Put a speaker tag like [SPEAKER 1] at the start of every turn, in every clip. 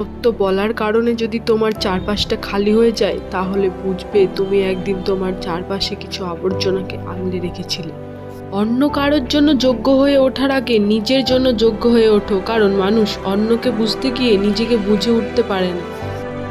[SPEAKER 1] সত্য বলার কারণে যদি তোমার চারপাশটা খালি হয়ে যায়, তাহলে বুঝবে তুমি একদিন তোমার চারপাশে কিছু আবর্জনাকে আগলে রেখেছিলে। অন্য কারোর জন্য যোগ্য হয়ে ওঠার আগে নিজের জন্য যোগ্য হয়ে ওঠো, কারণ মানুষ অন্যকে বুঝতে গিয়ে নিজেকে বুঝে উঠতে পারে না।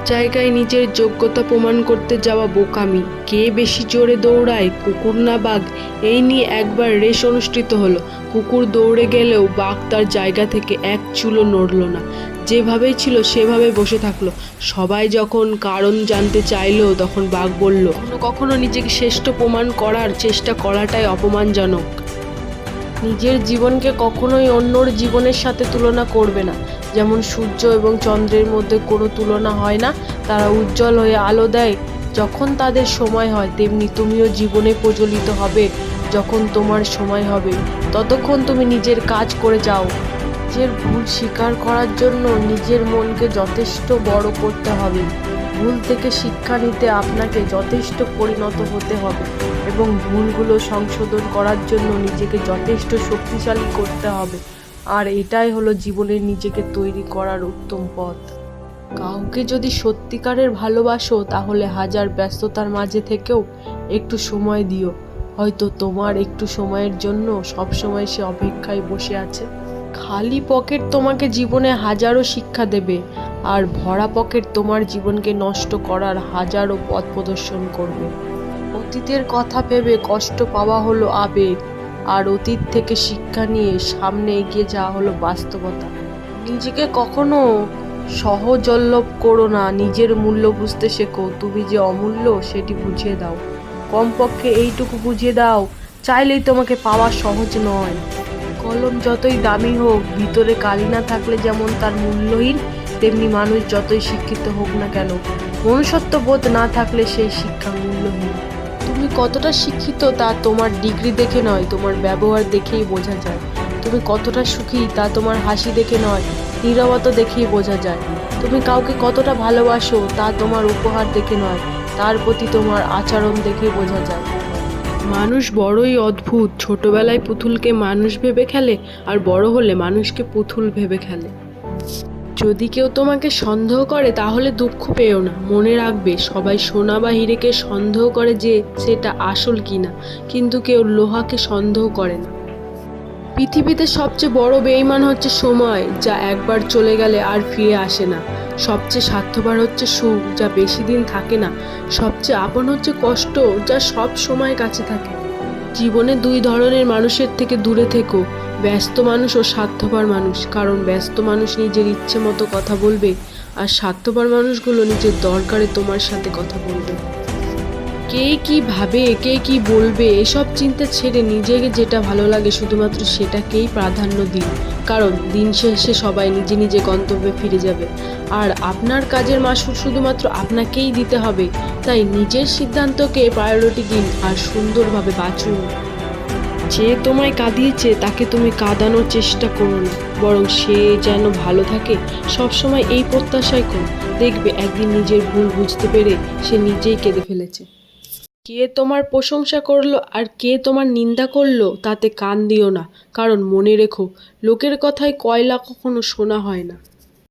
[SPEAKER 1] জায়গায় নিজের যোগ্যতা প্রমাণ করতে যাওয়া বোকামি। কে বেশি জোরে দৌড়ায়? কুকুর না বাঘ? এই নিয়ে একবার রেস অনুষ্ঠিত হলো। কুকুর দৌড়ে গেলেও বাঘ তার জায়গা থেকে এক চুলো নড়ল না। যেভাবেই ছিল সেভাবে বসে থাকল। সবাই যখন কারণ জানতে চাইলো, তখন বাঘ বলল, কখনো নিজেকে শ্রেষ্ঠ প্রমাণ করার চেষ্টা করাটাই অপমানজনক। নিজের জীবনকে কখনোই অন্যর জীবনের সাথে তুলনা করবে না। যেমন সূর্য এবং চন্দ্রের মধ্যে কোনো তুলনা হয় না, তারা উজ্জ্বল হয়ে আলো দেয়। যখন তাদের সময় হয়, তেমনি তুমিও জীবনে প্রচলিত হবে, যখন তোমার সময় হবে। ততক্ষণ তুমি নিজের কাজ করে যাও। নিজের ভুল স্বীকার করার জন্য নিজের মনকে যথেষ্ট বড় করতে হবে। ভুল থেকে শিক্ষা নিতে আপনাকে যথেষ্ট পরিণত হতে হবে এবং ভুলগুলো সংশোধন করার জন্য নিজেকে যথেষ্ট শক্তিশালী করতে হবে। আর এটাই হলো জীবনের নিজেকে তৈরি করার উত্তম পথ। কাউকে যদি সত্যিকারের ভালোবাসো, তাহলে হাজার ব্যস্ততার মাঝে থেকেও একটু সময় দিও। হয়তো তোমার একটু সময়ের জন্য সবসময় সে অপেক্ষায় বসে আছে। খালি পকেট তোমাকে জীবনে হাজারো শিক্ষা দেবে। আর ভরা পকেট তোমার জীবনকে নষ্ট করার হাজারো পথ প্রদর্শন করবে। অতীতের কথা ভেবে কষ্ট পাওয়া হলো আবেগ, আর অতীত থেকে শিক্ষা নিয়ে সামনে এগিয়ে যাওয়া হলো বাস্তবতা। নিজেকে কখনো সহজল্লভ করো না, নিজের মূল্য বুঝতে শেখো। তুমি যে অমূল্য, সেটি বুঝিয়ে দাও। কমপক্ষে এইটুকু বুঝিয়ে দাও, চাইলেই তোমাকে পাওয়া সহজ নয়। কলম যতই দামি হোক, ভিতরে কালি না থাকলে যেমন তার মূল্যহীন তেমনি মানুষ যতই শিক্ষিত হোক না কেন মনুষ্যত্ব বোধ না থাকলে সেই শিক্ষা মূল্যহীন। তুমি কতটা শিক্ষিত তা তোমার ডিগ্রি দেখে নয় তোমার ব্যবহার দেখেই বোঝা যায়। তুমি কতটা সুখী তা তোমার হাসি দেখে নয় নীরবতা দেখেই বোঝা যায়। তুমি কাউকে কতটা ভালোবাসো তা তোমার উপহার দেখে নয় তার প্রতি তোমার আচরণ দেখে বোঝা যায়। মানুষ বড়ই অদ্ভুত। ছোটবেলায় পুতুলকে মানুষ ভেবে খেলে আর বড় হলে মানুষকে পুতুল ভেবে খেলে। যদি কেউ তোমাকে সন্দেহ করে, তাহলে দুঃখ পেও না। মনে রাখবে, সবাই সোনা বা হিরেকে সন্দেহ করে যে সেটা আসল কিনা, কিন্তু কেউ লোহাকে সন্দেহ করে না। পৃথিবীতে সবচেয়ে বড় বেইমান হচ্ছে সময়, যা একবার চলে গেলে আর ফিরে আসে না। সবচেয়ে স্বার্থপর হচ্ছে সুখ, যা বেশি দিন থাকে না। সবচেয়ে আপন হচ্ছে কষ্ট, যা সব সময় কাছে থাকে। জীবনে দুই ধরনের মানুষের থেকে দূরে থেকো। ব্যস্ত মানুষ ও স্বার্থপর মানুষ। কারণ ব্যস্ত মানুষ নিজের ইচ্ছে মতো কথা বলবে আর স্বার্থপর মানুষগুলো নিজের দরকারে তোমার সাথে কথা বলবে। কে কি ভাবে, কে কি বলবে, এসব চিন্তা ছেড়ে নিজেকে যেটা ভালো লাগে শুধুমাত্র সেটাকেই প্রাধান্য দিন। কারণ দিন শেষে সবাই নিজে নিজে গন্তব্যে ফিরে যাবে। আর আপনার কাজের মাসুল শুধুমাত্র আপনাকেই দিতে হবে। তাই নিজের সিদ্ধান্তকে প্রায়োরিটি দিন আর সুন্দরভাবে বাঁচুন। যে তোমায় কাঁদিয়েছে, তাকে তুমি কাঁদানোর চেষ্টা করো না। বরং সে যেন ভালো থাকে, সবসময় এই প্রত্যাশায় করো দেখবে একদিন নিজের ভুল বুঝতে পেরে সে নিজেই কেঁদে ফেলেছে। কে তোমার প্রশংসা করল আর কে তোমার নিন্দা করল, তাতে কান দিও না। কারণ মনে রেখো, লোকের কথায় কয়লা কখনো শোনা হয় না।